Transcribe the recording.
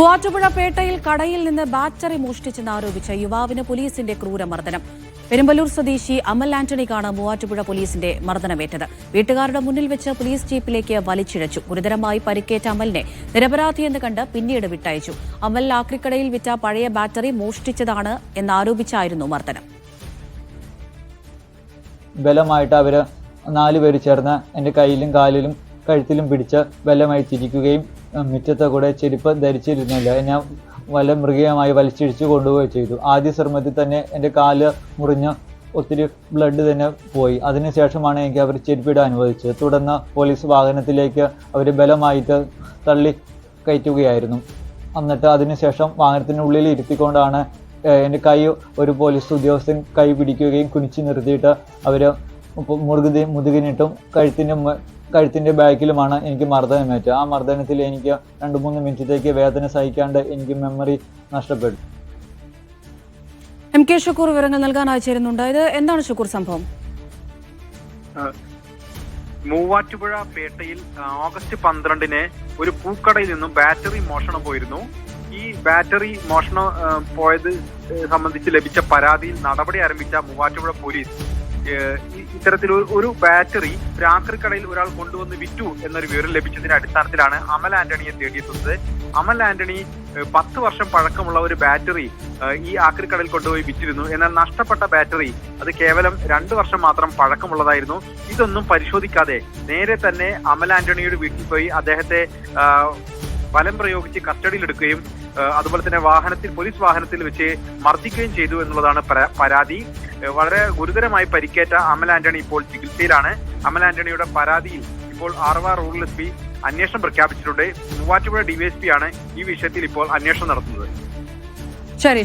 മൂവാറ്റുപുഴ പേട്ടയിൽ കടയിൽ നിന്ന് ബാറ്ററി മോഷ്ടിച്ചെന്ന് ആരോപിച്ച യുവാവിന് പോലീസിന്റെ ക്രൂരമർദ്ദനം. പെരുമ്പലൂർ സ്വദേശി അമൽ ആന്റണിക്കാണ് മൂവാറ്റുപുഴ പോലീസിന്റെ മർദ്ദനമേറ്റത്. വീട്ടുകാരുടെ മുന്നിൽ വെച്ച് പോലീസ് ജീപ്പിലേക്ക് വലിച്ചിഴച്ചു. ഗുരുതരമായി പരിക്കേറ്റ അമലിനെ നിരപരാധിയെന്ന് കണ്ട് പിന്നീട് വിട്ടയച്ചു. അമൽ ആക്രിക്കടയിൽ വിറ്റ പഴയ ബാറ്ററി മോഷ്ടിച്ചതാണ് എന്നാരോപിച്ചായിരുന്നു മർദ്ദനം. ബലമായിട്ട് അവർ നാലുപേര് ചേർന്ന് എന്റെ കയ്യിലും കാലിലും കഴുത്തിലും പിടിച്ച് ബലമായി തിരിക്കുകയും മുറ്റത്തെ കൂടെ ചെരുപ്പ് ധരിച്ചിരുന്നില്ല. ഞാൻ വല്ല മൃഗീയമായി വലിച്ചിടിച്ചു കൊണ്ടുപോവുകയും ചെയ്തു. ആദ്യ ശ്രമത്തിൽ തന്നെ എന്റെ കാൽ മുറിഞ്ഞ് ഒത്തിരി ബ്ലഡ് തന്നെ പോയി. അതിനുശേഷമാണ് എനിക്ക് അവർ ചെരുപ്പിടാൻ അനുവദിച്ചത്. തുടർന്ന് പോലീസ് വാഹനത്തിലേക്ക് അവർ ബലമായിട്ട് തള്ളി കയറ്റുകയായിരുന്നു. എന്നിട്ട് അതിനുശേഷം വാഹനത്തിനുള്ളിൽ ഇരുത്തിക്കൊണ്ടാണ് എന്റെ കൈ ഒരു പോലീസ് ഉദ്യോഗസ്ഥൻ കൈ പിടിക്കുകയും കുനിച്ചു നിർത്തിയിട്ട് അവർ മുറുകുതി മുതുകിനിട്ടും കഴുത്തിന്റെ കഴുത്തിന്റെ ബാക്കിലുമാണ് എനിക്ക് മർദ്ദനം ഏറ്റവും ആ മർദ്ദനത്തിൽ എനിക്ക് രണ്ട് മൂന്ന് മിനിറ്റത്തേക്ക് വേദന സഹിക്കാണ്ട് എനിക്ക് മെമ്മറി നഷ്ടപ്പെട്ടു. എം കെ ഷുക്കൂർ വിവരങ്ങൾ ഇത് എന്താണ് ഷുക്കൂർ സംഭവം? മൂവാറ്റുപുഴ പേട്ടയിൽ ഓഗസ്റ്റ് പന്ത്രണ്ടിന് ഒരു പൂക്കടയിൽ നിന്നും ബാറ്ററി മോഷണം പോയിരുന്നു. ഈ ബാറ്ററി മോഷണം പോയത് സംബന്ധിച്ച് ലഭിച്ച പരാതിയിൽ നടപടി ആരംഭിച്ച മൂവാറ്റുപുഴ പോലീസ് ഇത്തരത്തിൽ ഒരു- ബാറ്ററി രാത്രിക്കടയിൽ ഒരാൾ കൊണ്ടുവന്ന് വിറ്റു എന്നൊരു വിവരം ലഭിച്ചതിന്റെ അടിസ്ഥാനത്തിലാണ് അമൽ ആന്റണിയെ തേടിയെത്തുന്നത്. അമൽ ആന്റണി പത്ത് വർഷം പഴക്കമുള്ള ഒരു ബാറ്ററി ഈ ആക്രിക്കടയിൽ കൊണ്ടുപോയി വിറ്റിരുന്നു. എന്നാൽ നഷ്ടപ്പെട്ട ബാറ്ററി അത് കേവലം രണ്ടു വർഷം മാത്രം പഴക്കമുള്ളതായിരുന്നു. ഇതൊന്നും പരിശോധിക്കാതെ നേരെ തന്നെ അമൽ ആന്റണിയുടെ വീട്ടിൽ പോയി അദ്ദേഹത്തെ ബലം പ്രയോഗിച്ച് കസ്റ്റഡിയിലെടുക്കുകയും അതുപോലെ തന്നെ വാഹനത്തിൽ പോലീസ് വാഹനത്തിൽ വെച്ച് മർദ്ദിക്കുകയും ചെയ്തു എന്നുള്ളതാണ് പരാതി. വളരെ ഗുരുതരമായി പരിക്കേറ്റ അമൽ ആന്റണി ഇപ്പോൾ ചികിത്സയിലാണ്. അമൽ ആന്റണിയുടെ പരാതിയിൽ ഇപ്പോൾ ആർവ റൂറൽ എസ് പി അന്വേഷണം പ്രഖ്യാപിച്ചിട്ടുണ്ട്. മൂവാറ്റുപുഴ ഡിവൈഎസ്പി ആണ് ഈ വിഷയത്തിൽ ഇപ്പോൾ അന്വേഷണം നടത്തുന്നത്. ശരി